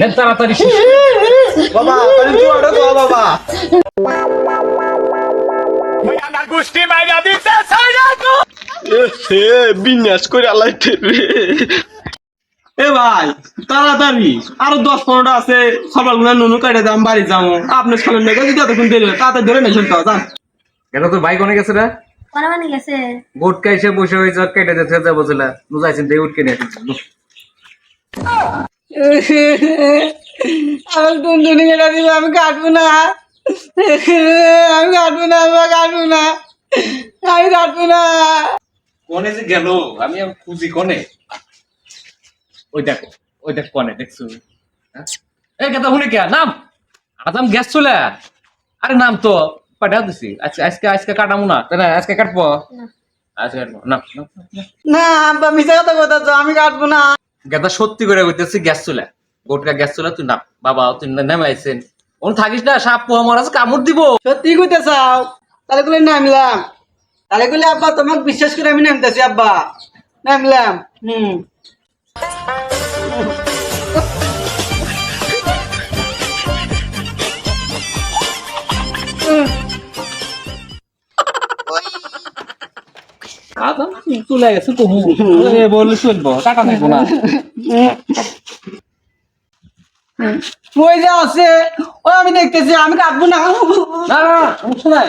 নেন তাড়াতাড়ি বাবা তাহলে তো বাবা। এ বিন্যাস করে আলাইতে রে। এ ভাই তাড়াতাড়ি। আরও দশ পনেরোটা আছে সকালগুলো নুনু কাটে দাম বাড়ি যাব আপনার সামনে মেঘা যদি এতক্ষণ দেরি তাড়াতাড়ি ধরে নেই শুনতে যান। এটা তো বাইক অনেক আছে রে? গোটকা এসে বসে হয়েছে কেটে যেতে যাব ছিল বুঝাইছেন দিয়ে উঠকে নিয়ে। আমি টুনটুনি কেটে দিব আমি কাটবো না। আমি কাটবো না আমি কাটবো না। আমি কাটবো না। কনে যে গেল? আমি খুঁজি কনে। ওই দেখো ওই দেখ কনে দেখছ? হ্যাঁ? এই কথা শুনে কে? নাম? আদাম গ্যাস চলে? আরে নাম তো পাঠাও দিছি। আজকে আজকে আজকে কাটামু না। তাই না আজকে কাটবো? আজকে কাটবো। না না, আব্বা মিশা কথা বলতেছ আমি কাটবো না। গেদা সত্যি করে কইতেছি গ্যাস চলে। গোটকা গ্যাস চলে তুই নাম বাবা তুই নেমে আইছেন ওন থাকিস না সাপ পোহা মরাজ কামড় দিব। সত্যি কইতে চাও? তাহলে গুলো নামলাম। তাহলে গুলো আব্বা তোমাকে বিশ্বাস করে আমি নামতেছি আব্বা। নামলাম হুম। চলে গেছে কহু বললে চলবো টাকা থাকব না। ওই আছে ও আমি দেখতেছি আমি কাটবো না। না না সমস্যা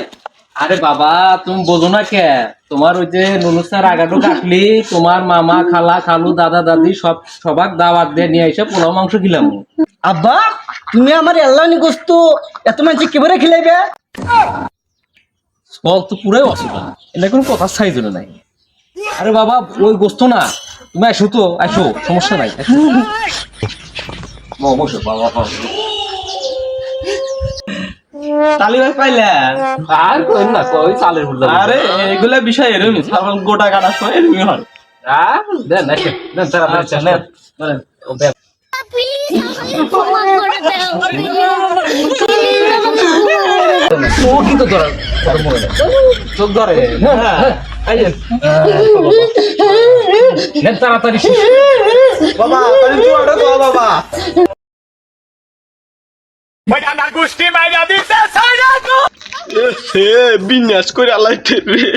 আরে বাবা তুমি বোঝো না কে? তোমার ওই যে নুনুসার আগাটো কাটলি তোমার মামা খালা খালু দাদা দাদি সব সবাক দাওয়াত দিয়ে নিয়ে এসে পোলাও মাংস খিলাম। আব্বা তুমি আমার এল্লানি গোস্ত এত মানুষ কেবারে খিলাইবে? ফল তো পুরাই অসুবিধা। এটা কোনো কথা সাইজ নাই। আরে বাবা ওই গোস্ত না। তুমি আসো তো আসো সমস্যা নাই বাবা। তালি ভাই আর কই না কই চালের হুল্লা আরে এগুলা বিষয় এরকমই গোটা সময় এরকমই হয়। আর দেন দেন আচ্ছা, নেন ও কিন্তু ধরে চোখ ধরে। হ্যাঁ এই যে, নেন তাড়াতাড়ি বাবা বাবা। বিন্যাস করে আলাইতে রে।